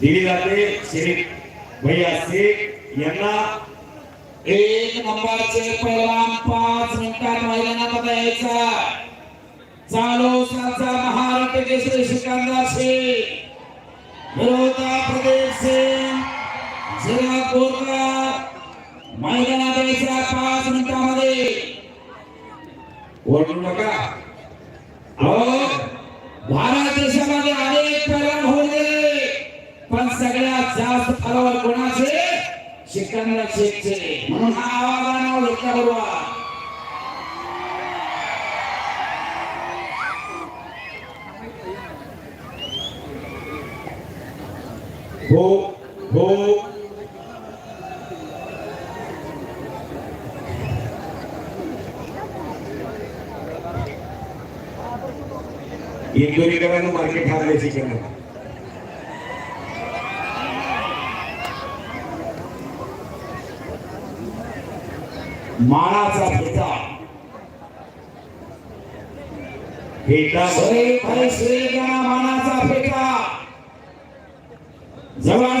दिली जाते श्री भैया शेख यांना एक नंबरचे पैलवान पाच मिनिटात मैदानात द्यायचा चालू साचा महाराष्ट्र केसरी सिकंदर शेख विरोधा प्रदेश सिंग जिल्हा कोरगा मैदानात द्यायचा पाच मिनिटामध्ये ओरडू नका अहो, भारत देशामध्ये अनेक पैलवान होऊन गेले पण सगळ्यात जास्त फॉलोवर कोणाचे सिकंदर शेखचे म्हणून हा आवाज नाव घेतला बरोबर हो हो इंदोरीकरांना मार्केट हारले चिकन मानाचा फेटा फेटा श्री हरी मानाचा फेटा जवळ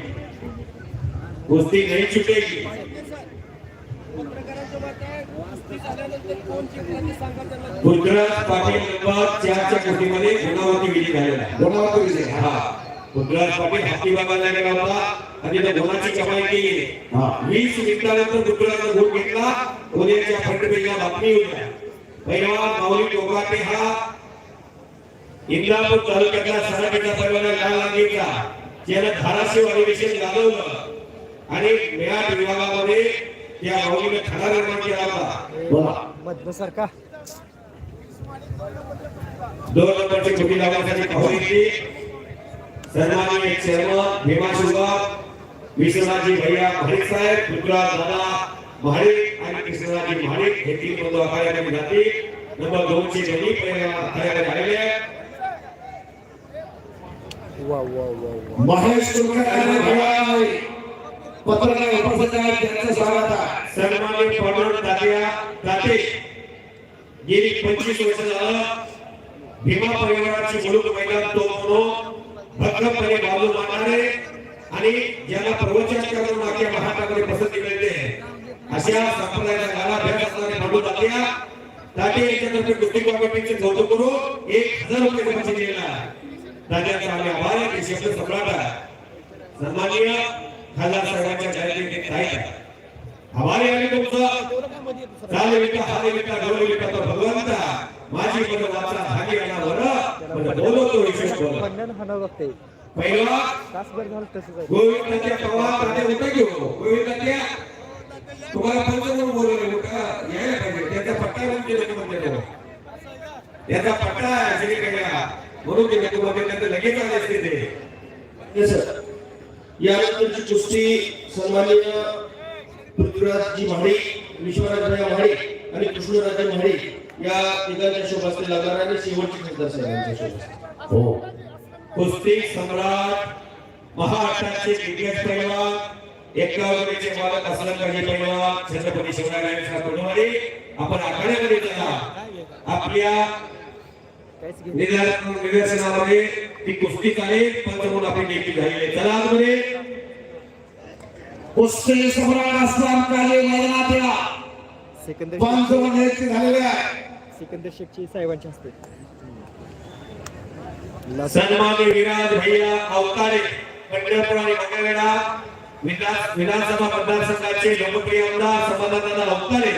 कुस्ती नहीं छूटेगी। पृथ्वीराज पाटील नंबर चारच्या कुस्तीमध्ये गुणावरती विजय झालेला आहे. गुणावती विजय हा. पृथ्वीराज पाटील हत्ती बाबाला गेला होता. आणि त्या गुणाची कमाई केली. हा. वीस मिनिटानंतर पृथ्वीराजचा गुण घेतला. उद्याच्या फ्रंट पेजला बातमी होत्या पैलवान माऊली टोकाटे हा. इंदापूर तालुक्यातला सराटीचा पैलवान लाल लागेचा ज्यानं धाराशिव अधिवेशन गाजवलं आणि मेळाट विभागामध्ये त्या माऊलीने खडा निर्माण केला होता. बोला मधनसारखा दोन नंबरची कुटी लावण्यासाठी पाहून येते सन्माननीय चेअरमन भीमा शुभा विश्वनाथजी भैया महाडिक साहेब पृथ्वीराज दादा महाडिक आणि कृष्णराजी महाडिक हे तीन बंधू आखाड्यामध्ये जातील. नंबर दोनशे दोन्ही पहिल्या आलेले आहेत वा वा वा वा. महेश कुलकर्णी भगवान पत्रकार उपस्थित आहेत त्यांचं स्वागत आहे. सन्मान्य पांडुरंग दादिया दाते गेली पंचवीस वर्ष झालं भीमा परिवाराची मुलूक महिला तो म्हणून भक्कमपणे बाजू मानणारे आणि ज्यांना प्रवचन करून आख्या महाराष्ट्रामध्ये पसंती मिळते अशा संप्रदायाचा गाला भेट असणारे पांडू दादिया दाते यांच्यातर्फे कुस्ती कमिटीचे कौतुक करून एक हजार रुपये बक्षीस दिलेला आहे. आम्ही आभार आहे. शब्द सम्राट आहे. सन्माननीय खासदार साहेबांच्या जयंती आहे. हमारे आणि तुमचं चाले विका हाले विका गौरव विका तर भगवंता माझी मन वाचा धागी अनावर पण बोलो तो विशेष बोल खंडन हाणावं लागतंय पहिला तासभर झालं तसंच आहे गोविंदाच्या प्रवाहात राहते होते घेऊ. गोविंदाच्या तुम्हाला पंचमूळ बोलवले होता यायला पाहिजे. त्याचा पट्टा म्हणून ते लोक म्हणते त्याचा पट्टा श्री सगळीकडे म्हणून ते तुम्हाला म्हणते लगेच आले असते ते सर यानंतरची कुस्ती सन्माननीय पृथ्वीराजजी म्हाडी विश्वराजराव म्हाडी आणि कृष्णराजे म्हाडी या तिघांच्या शोभास्ते लागणार आणि शेवटची खासदार साहेबांच्या हो. कुस्ती सम्राट महाराष्ट्राचे दिग्गज पैलवान एकावरीचे मालक असलंकाजी पैलवान छत्रपती शिवरायांच्या कुटुंबाने आपण आखाड्यामध्ये चला. आपल्या निदर्शनामध्ये ती कुस्ती चालेल पंचमूल आपली नियुक्ती झालेली आहे. चला आतमध्ये. कुस्ती सम्राट असलाम काले मैदानात या सिकंदर पंचमूल नियुक्ती झालेली आहे. सिकंदर शेखची साहेबांच्या हस्ते. सन्मान्य विराज भैया अवतारे पंढरपूर आणि मंगळवेढा विधान विधानसभा मतदारसंघाचे लोकप्रिय आमदार समाधानदादा अवतारे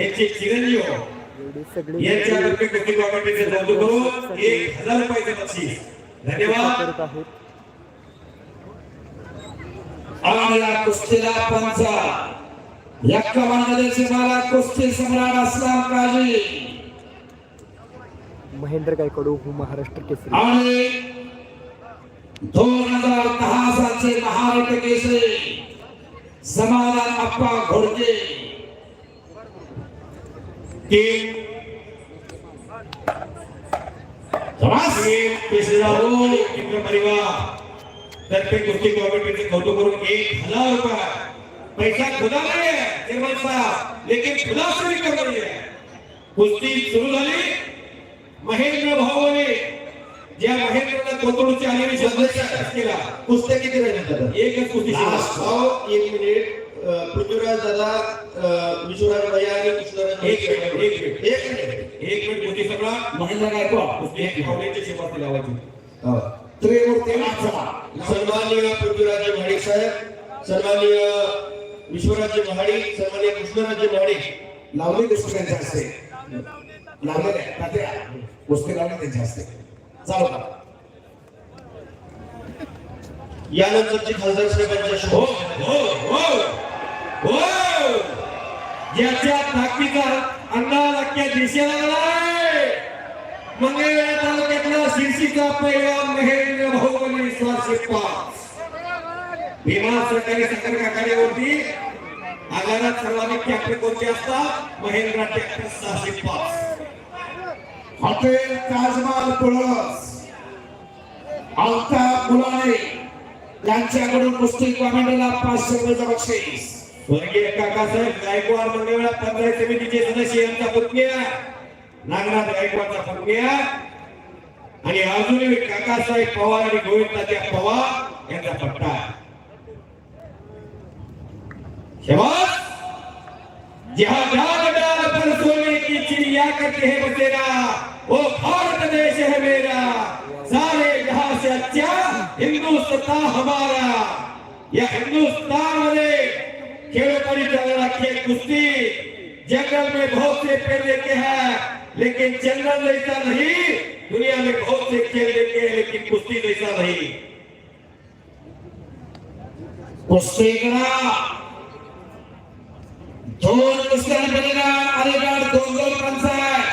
यांचे चिरंजीव एवढी सगळी यांच्यातर्फे कुस्ती कमिटीचे कौतुक करून एक हजार रुपयाचे बक्षीस धन्यवाद. करत आहेत. आणि या कुस्तीला पंच. एक्कावन्न मला कुस्ती सम्राट असलाम काजी. महेंद्र गायकवाड हु महाराष्ट्र केसरी. आणि दोन हजार दहा सालचे महाराष्ट्र केसरी. समाधान अप्पा घोडके. टीम शाबास. टीम केसरीराव मित्र परिवार तर्फे कुस्ती कमिटीचे कौतुक एक हज़ार रुपये पैसा खुदा नाही है चेअरमन साहब लेकिन खुदा से भी कम नहीं है कुस्ती सुरू झाली महेंद्र भाऊने ज्या महेंद्रला कोथरूडची आलेली शब्दाचा केला कुस्त्या किती एकच कुस्ती सुरू Last. भाऊ एक मिनिट पृथ्वीराज दादा विश्वराज भैया आणि कृष्णराज एक मिनिट, एक मिनिट. एक मिनिट. एक मिनिट सगळा महेंद्र गायकवाड. कुस्ती एक भावनेची शेवटी लावायची. हा. त्रिमूर्ती सन्माननीय पृथ्वीराज महाडिक साहेब सन्माननीय विश्वराज महाडिक सन्माननीय कृष्णराज महाडिक. लावली कुस्ती त्यांच्या हस्ते. लावलेल्या तात्या. कुस्ती लावली त्यांच्या हस्ते. चालू करा. यानंतरची खासदार साहेबांच्या हो शोभ हो हो हो. हो! याच्या ताकदीचा अंदाज अख्ख्या देशाला आलाय मंगळवेळा तालुक्यातला शिर्षीचा पहिला महेंद्र भाऊबली विश्वास पाच. भीमा सरकारी साखर कारखान्यावरती आगारात सर्वाधिक ट्रॅक्टर कोणते असतात? महेंद्रा ट्रॅक्टर सहाशे पाच. हॉटेल ताजमहाल तुळस अल्ताफ मुलाने यांच्याकडून कुस्ती कमांडला पाचशे रुपयाचं बक्षीस. स्वर्गीय काकासाहेब गायकवाड मंगळवेढा पंचायत समितीचे सदस्य यांचा पुतण्या नागनाथ गायकवाडचा पुतण्या आणि अजूनही काकासाहेब पवार आणि गोविंद तात्या पवार यांचा पट्टा शाबाश जहाँ जाग डाल पर सोने की चिड़िया करते हैं बसेरा वो भारत देश है मेरा, सारे जहाँ से अच्छा हिंदुस्तान हमारा, या हिंदुस्तान मध्ये खेळोपडी चलना खेल कुश्ती। जंगल में बहुत से पेड़ देखे हैं लेकिन जंगल जैसा नहीं दुनिया में बहुत से खेल देखे हैं लेकिन कुश्ती जैसा नहीं। करा। दोन कुस्त्यांपैकीला अलीगड दोन दोन पंचायत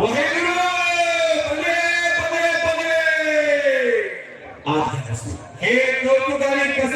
महेंद्र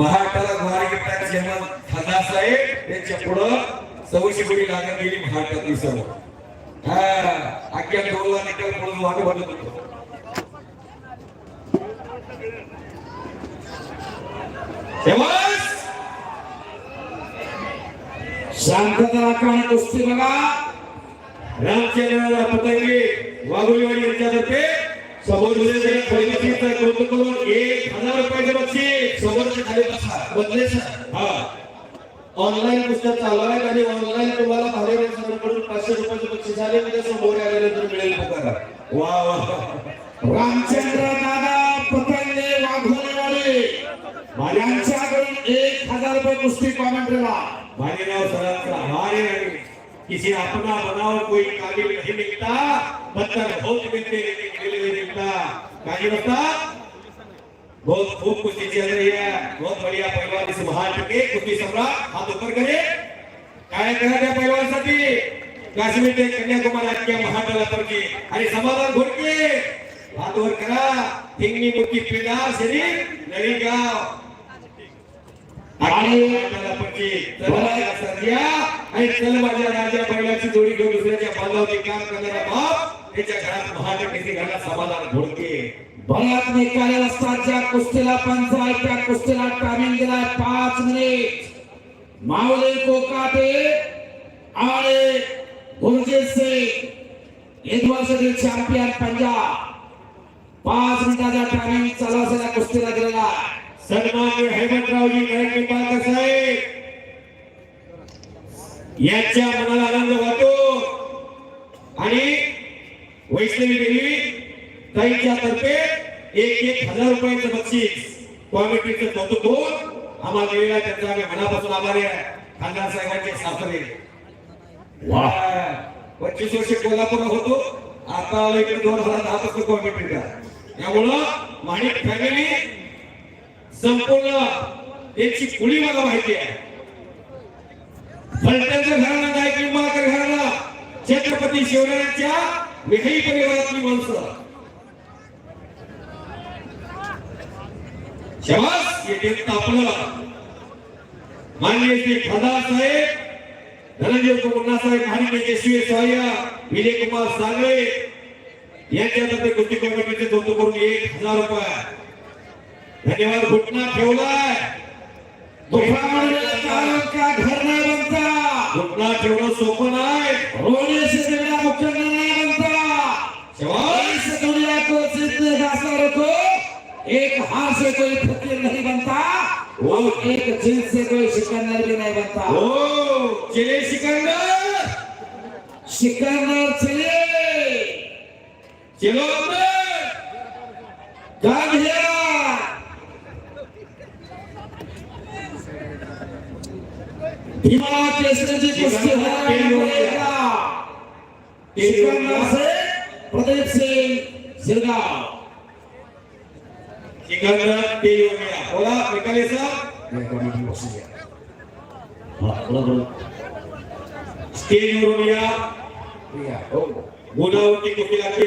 महाराष्ट्राला महाराष्ट्रात जेव्हा खासदार साहेब यांच्या पुढं सव्वीसशे कोटी लागत गेली महाराष्ट्रातली सर्व हा अख्ख्या दोनला निकाल म्हणून वाट बनत होतो. शांतता राखा कुस्ती बघा. रामचंद्र पतंगे वाघोलीवाडी यांच्या तर्फे दिलेल्या खरेदीचं कौतुक करून एक हजार रुपयाचे बक्षीस. समोरच्या खाली बसा. बदले हा. ऑनलाईन पुस्तक चालू आहेत आणि ऑनलाईन तुम्हाला भाडे सरांकडून पाचशे रुपयाचे बक्षीस आले म्हणजे समोर आल्यानंतर मिळेल पुकारा. वा वा. रामचंद्र दादा पतंगे वाघोलेवाडी यांच्याकडून एक हजार रुपये कुस्ती कॉमेंट्रीला भालेराव सरांचा. आभार है किसी अपना बनाओ कोई काबिल नहीं मिलता पत्थर बहुत मिलते नहीं मिलता काजी बता बहुत खूब कुश्ती चल रही है बहुत बढ़िया पहलवान इस महान के कुश्ती सम्राट हाथ ऊपर करे। काय करा त्या पहलवानसाठी काश्मीर ते कन्याकुमारी अख्ख्या महादलापैकी आणि समाधान घोडके हात वर करा। हिंगणी मुक्की पिढा शरीर नवी गाव। आणि आणि चल माझ्या राजा बैलाची जोडी घेऊन दुसऱ्याच्या बांधावरती काम करणारा बाप त्याच्या घरात महाजन किती घरात समाधान घोडके बऱ्याच निकाली असतात ज्या कुस्तीला पंच आहे त्या कुस्तीला टायमिंग दिलाय पाच मिनिट. मावले कोकाटे आणि गुरजीत सिंग. एक वर्षातील चॅम्पियन पंजाब. पाच मिनिटाचा टायमिंग चालू असलेल्या कुस्तीला दिलेला. आहे. सन्मान्य हेमंतरावजी नाईक निंबाळकर साहेब यांच्या मनाला आनंद वाटतो. आणि वैष्णवी देवी ताईंच्या तर्फे एक एक हजार रुपयाचं बक्षीस कॉमिटीचं कौतुक होऊन आम्हाला दिलेला त्यांचा आम्ही मनापासून आभारी आहे. खासदार साहेबांचे सासरे. पंचवीस वर्ष कोल्हापूर होतो. आता आलो इकडे दोन हजार दहा पासून कॉमिटीचा त्यामुळं माणिक फॅमिली संपूर्ण याची कुणी मला माहिती आहे? फलटणचं घराणं गायक निंबाळकर घराणं? छत्रपती शिवरायांच्या विखई परिवारातली माणसं. शबास येथे तापलं. माननीय श्री खासदार साहेब धनंजय मुन्ना साहेब महाडिक यशवी सहाय्य विजय कुमार सांगळे यांच्या कुस्ती कमिटीचे कौतुक करून एक हजार रुपये. धन्यवाद घुटना ठेवलाय. दुसरा म्हणजे कारण का घर नाही बनता? घुटना ठेवणं सोपं नाही. रोने बनता. दुनिया को जीतने को एक हार से कोई फकीर नहीं बनता. और एक जीत से कोई सिकंदर भी नहीं बनता. हो. चिले सिकंदर सिकंदर चले चिलो अंदर भीमा केसरी जी कुश्ती हराएगा सिकंदर से प्रदीप सिंह सिरगांव सिकंदर ते येऊन गया बोला निकाले साहब स्टेजवरून या. गुणावरती लागते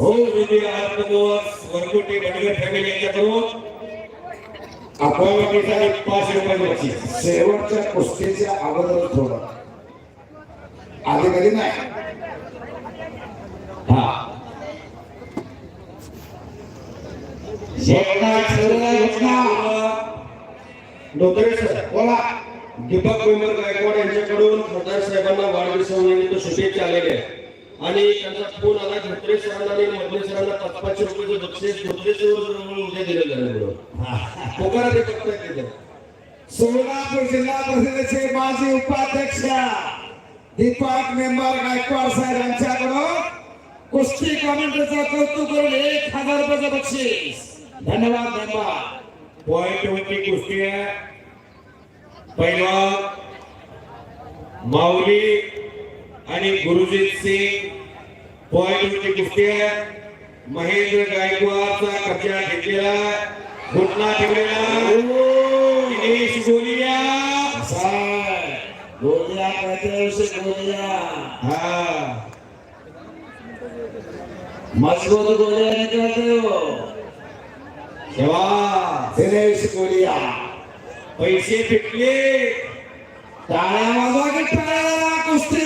हो विजय आनंद दिवस वरकुटे बडगर फॅमिली यांच्याकडून अपॉइंटमेंटसाठी पाचशे रुपये बक्षीस शेवटच्या कुस्तीच्या अगोदर थोडं. आधी कधी नाही? हा. बोला. दीपक गायकवाड यांच्याकडून सरदार साहेबांना वाढदिवसानिमित्त शुभेच्छा आलेल्या आहेत. आणि त्यांचा फोन आला धोत्रे सरांना आणि मधले सरांना पाच पाचशे रुपयाचं बक्षीस धोत्रे सर उद्या दिलं जाणार म्हणून पोकारा ते केलं सोलापूर जिल्हा परिषदेचे माजी उपाध्यक्ष दीपक मेंबर गायकवाड साहेब यांच्याकडून कुस्ती कॉमेंटरचा कौतुक करून एक हजार रुपयाचं बक्षीस. धन्यवाद धन्यवाद. पॉइंट वरती कुस्ती आहे. पहिला माऊली आणि गुरुजीत सिंग पॉइंट वरती कुस्ती आहे. महेंद्र गायकवाडचा कब्जा घेतलेला घुटना ठेवलेला गोलिया गोलियां हैं गोलियां हा. मजबूत गोलियां हो. दिनेश कोलिया पैसे फिटले टाळ्या वाजवा की टाळ्या कुस्ती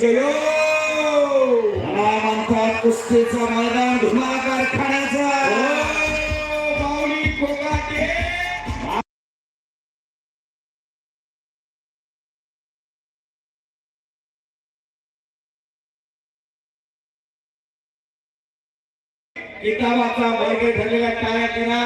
बच गयो त्याला म्हणतात कुस्तीचा मैदान धुमा ओ, कारखान्याचा माऊली कोकाटे किताबाचा वर्ग झालेला टाळ्या करा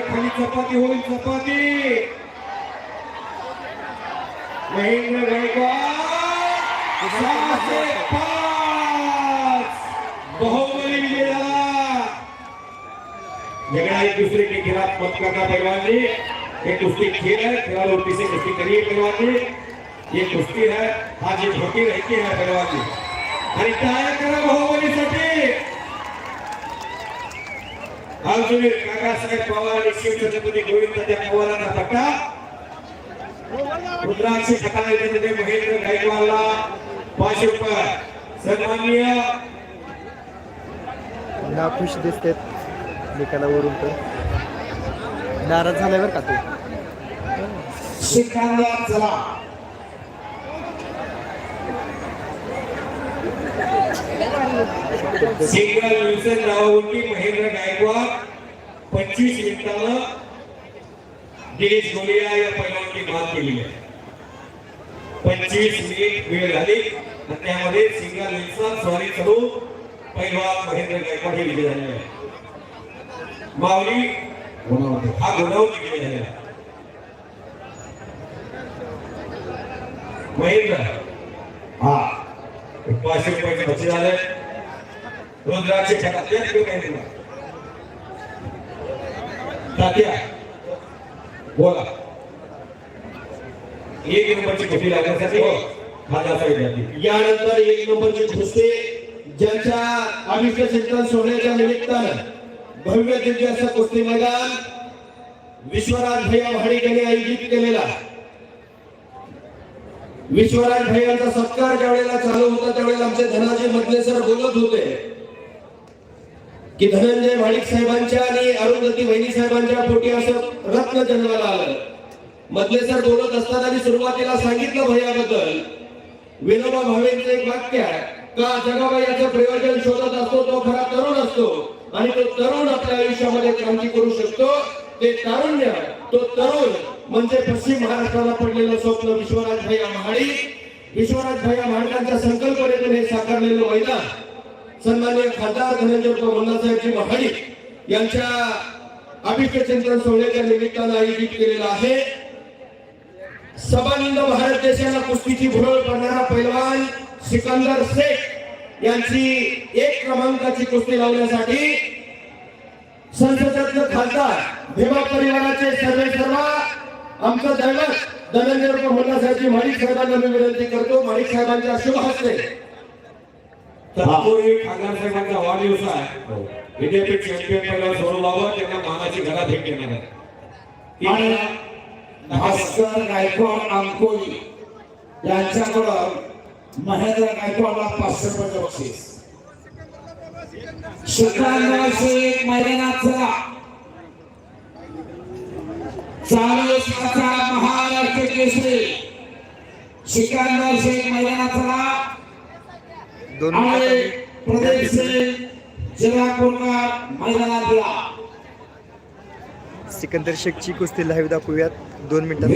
खाली चपाती होईल चपाती। महेंद्र गायकवाड झगड़ा एक दूसरे के खिलाफ मत करना पहलवान जी ये कुश्ती खेल है, खिलाड़ी पीछे कुश्ती करिए, पहलवान जी ये कुश्ती है, आज ये होती रहती है, पहलवान जी। आणि काय करा बाहुबलीसाठी? अजून काकासाहेब पवार आणि शिवछत्रपती गोविंद त्या पवारांचा पट्टा रुद्राक्षी खताळ्याचे महेंद्र गायकवाडला पाचशे रुपये. सन्माननीय. नाखुश दिसतात निकालावरून तर. नाराज झालाय बरं का तू? चला. सिंगल विल्सन रावावरती महेंद्र गायकवाड, पंचवीस मिनिटानं दिनेश गोलिया या पैलवानची मात केलेली आहे. पंचवीस मिनिट वेळ झाली आणि त्यामध्ये सिंगल विल्सन स्वारी करून पैलवान महेंद्र गायकवाड हे विजय झालेले आहे माऊली, हा गुणावर विजय झालेला महेंद्र, हा, पाचशे रुपयाचे बक्षीस झाले रुद्राचे छटातले किंवा तात्या बोला. एक नंबरची कुठली लागण्यासाठी माझा असा विद्यार्थी यानंतर एक नंबरची कुस्ती ज्यांच्या अभिष्ट चिंतन सोहळ्याच्या निमित्तानं भव्य दिव्य असं कुस्ती मैदान विश्वराज भैया महाडिक आयोजित केलेला विश्वराज भैयांचा सत्कार ज्यावेळेला चालू होता त्यावेळेला आमचे धनाजी मधले सर बोलत होते. की धनंजय माणिक साहेबांच्या आणि अरुंधती वहिनी साहेबांच्या पोटी असं रत्न जन्माला आलं. मधले सर बोलत असताना मी सुरुवातीला सांगितलं भैयाबद्दल. विनोबा भावेंचं एक वाक्य आहे का जगाबाई याचं प्रयोजन शोधत असतो तो खरा तरुण असतो आणि तो तरुण आपल्या आयुष्यामध्ये क्रांती करू शकतो. ते तारुण्य तो तरुण म्हणजे पश्चिम महाराष्ट्राला पडलेलं स्वप्न विश्वनाथ भैया महाडी विश्वनाथ भैया महाडिकांच्या संकल्पनेतून हे साकारलेलं मैदान. सन्मान्य खासदार धनंजय मुन्नासाहेबजी महाडिक यांच्या अभिष्ट सोहळ्याच्या निमित्तानं आयोजित केलेला आहे. सबानिंद भारत देशाला कुस्तीची भुरळ पडणारा पैलवान सिकंदर शेख यांची एक क्रमांकाची कुस्ती लावण्यासाठी संसदातलं खासदार भीमा परिवाराचे सर्वे सर्व आमचं दैवत धनंजय मुन्नासाहेबजी माणिक साहेबांना मी विनंती करतो. माणिक साहेबांच्या शुभ हस्ते तत्पूर्वी खासदार साहेबांचा वाढदिवस आहे. विद्यापीठ चॅम्पियन पहिला त्यांना मानाची घरा भेट देणार आहे. आणि भास्कर गायकवाड अंकोली यांच्याकडं महेंद्र गायकवाडला पाचशे रुपयाचं बक्षीस. सिकंदर शेख मैदानात चला चालू साचा महाराष्ट्र केसरी. सिकंदर शेख मैदानात चला दोन आणि मिनिटांनी प्रदीप सिंग जिल्हा कोरगाव मैदानात दिला सिकंदर शेखची कुस्ती लाईव्ह दाखवूयात. दोन मिनिटात.